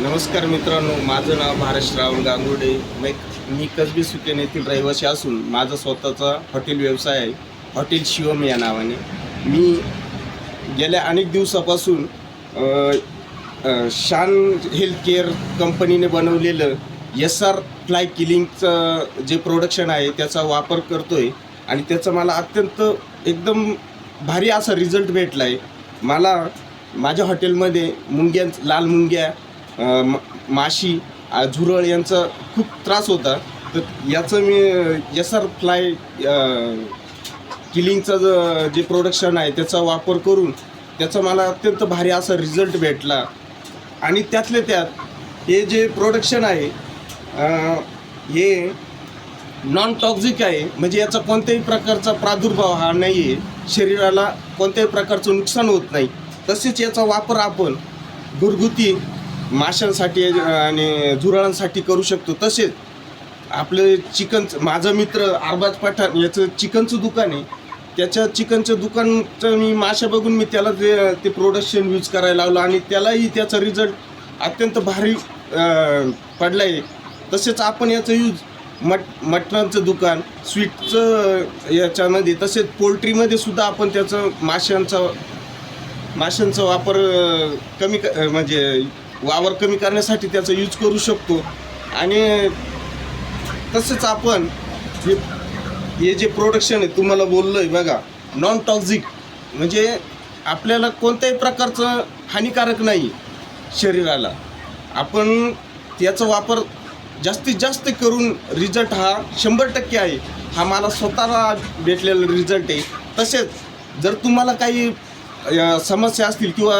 नमस्कार मित्रांनो माझं नाव भारत राहुल गांगुडे. मी मी कसबी सुकेन येथील रहिवासी असून माझा स्वतःचा हॉटेल व्यवसाय आहे. हॉटेल शिवम या नावाने. मी गेल्या अनेक दिवसापासून शान हेल्थ केअर कंपनीने बनवलेलं एस आर फ्लाय किलिंगचं जे प्रोडक्शन आहे त्याचा वापर करतो आहे आणि त्याचा मला अत्यंत एकदम भारी असा रिझल्ट भेटला आहे मला माझ्या हॉटेलमध्ये मुंग्यांच लाल मुंग्या माशी झुरळ यांचा खूप त्रास होता. तर याचं मी एस आर फ्लाय किलिंगचं ज- जे प्रोडक्शन आहे त्याचा वापर करून त्याचा मला अत्यंत भारी असा रिझल्ट भेटला. आणि त्यातले त्यात हे जे प्रोडक्शन आहे हे नॉन टॉक्झिक आहे. म्हणजे याचा कोणत्याही प्रकारचा प्रादुर्भाव हा नाही आहे शरीराला कोणत्याही प्रकारचं नुकसान होत नाही. तसेच याचा वापर आपण घरगुती माशांसाठी आणि झुरळांसाठी करू शकतो. तसेच आपलं चिकनचं माझा मित्र अरबाज पठाण याचं चिकनचं दुकान आहे. त्याच्या चिकनचं दुकानचं मी माशा बघून मी त्याला ते ते प्रोडक्शन यूज करायला लावलं आणि त्यालाही त्याचा रिझल्ट अत्यंत भारी पडला आहे तसेच आपण याचं यूज मट मटनांचं दुकान स्वीटचं याच्यामध्ये तसेच पोल्ट्रीमध्ये सुद्धा आपण त्याचं माशांचा माशांचा वापर कमी क म्हणजे वावर कमी करण्यासाठी त्याचा यूज करू शकतो. आणि तसेच आपण हे हे जे प्रोडक्शन आहे तुम्हाला बोललो आहे बघा नॉन टॉक्झिक म्हणजे आपल्याला कोणत्याही प्रकारचं हानिकारक नाही शरीराला. आपण याचा वापर जास्तीत जास्त करून रिझल्ट हा शंभर टक्के आहे. हा मला स्वतःला भेटलेला रिझल्ट आहे. तसेच जर तुम्हाला काही समस्या असतील किंवा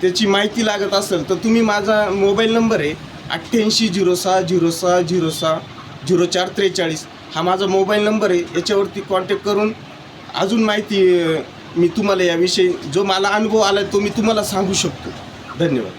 त्याची माहिती लागत असेल तर तुम्ही माझा मोबाईल नंबर आहे अठ्ठ्याऐंशी झिरो सहा झिरो सहा झिरो सहा झिरो चार त्रेचाळीस. हा माझा मोबाईल नंबर आहे. याच्यावरती कॉन्टॅक्ट करून अजून माहिती मी तुम्हाला याविषयी जो मला अनुभव आला तो मी तुम्हाला सांगू शकतो. धन्यवाद.